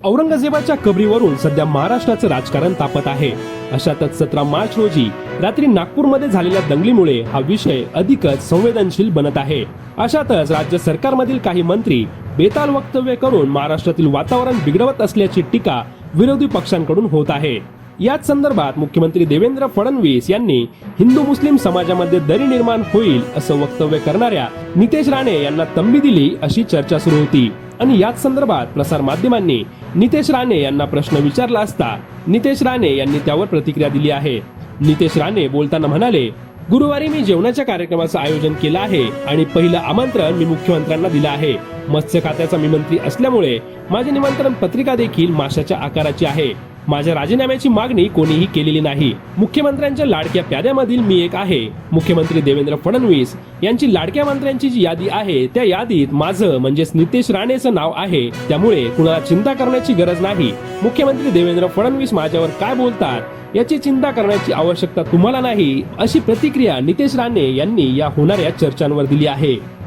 औरंगजेबाच्या कबरीवरून सध्या महाराष्ट्राचं राजकारण तापत आहे. अशातच सतरा मार्च रोजी रात्री नागपूरमध्ये झालेल्या दंगलीमुळे हा विषय अधिकच संवेदनशील बनत आहे. अशातच राज्य सरकारमधील काही मंत्री बेताल वक्तव्य करून महाराष्ट्रातील वातावरण बिघडवत असल्याची टीका विरोधी पक्षांकडून होत आहे. याच संदर्भात मुख्यमंत्री देवेंद्र फडणवीस यांनी हिंदू मुस्लिम समाजामध्ये दरी निर्माण होईल असं वक्तव्य करणाऱ्या नितेश राणे यांना तंबी दिली अशी चर्चा सुरू होती. आणि याच संदर्भात प्रसार माध्यमांनी नितेश राणे यांना प्रश्न विचारला असता नितेश राणे यांनी त्यावर प्रतिक्रिया दिली आहे. नितेश राणे बोलताना म्हणाले गुरुवारी मी जेवणाच्या कार्यक्रमाचं आयोजन केलं आहे आणि पहिलं आमंत्रण मी मुख्यमंत्र्यांना दिलं आहे. मत्स्य खात्याचा मी मंत्री असल्यामुळे माझी निमंत्रण पत्रिका देखील माशाच्या आकाराची आहे. माझ्या राजीनाम्याची मागणी कोणीही केलेली नाही. मुख्यमंत्र्यांच्या लाडक्या प्याद्यामधील मी एक आहे. मुख्यमंत्री देवेंद्र फडणवीस यांची लाडक्या मंत्र्यांची जी यादी आहे त्या यादीत माझं म्हणजेच नितेश राणेचं नाव आहे. त्यामुळे कुणाला चिंता करण्याची गरज नाही. मुख्यमंत्री देवेंद्र फडणवीस माझ्यावर काय बोलतात याची चिंता करण्याची आवश्यकता तुम्हाला नाही अशी प्रतिक्रिया नितेश राणे यांनी या होणाऱ्या चर्चांवर दिली आहे.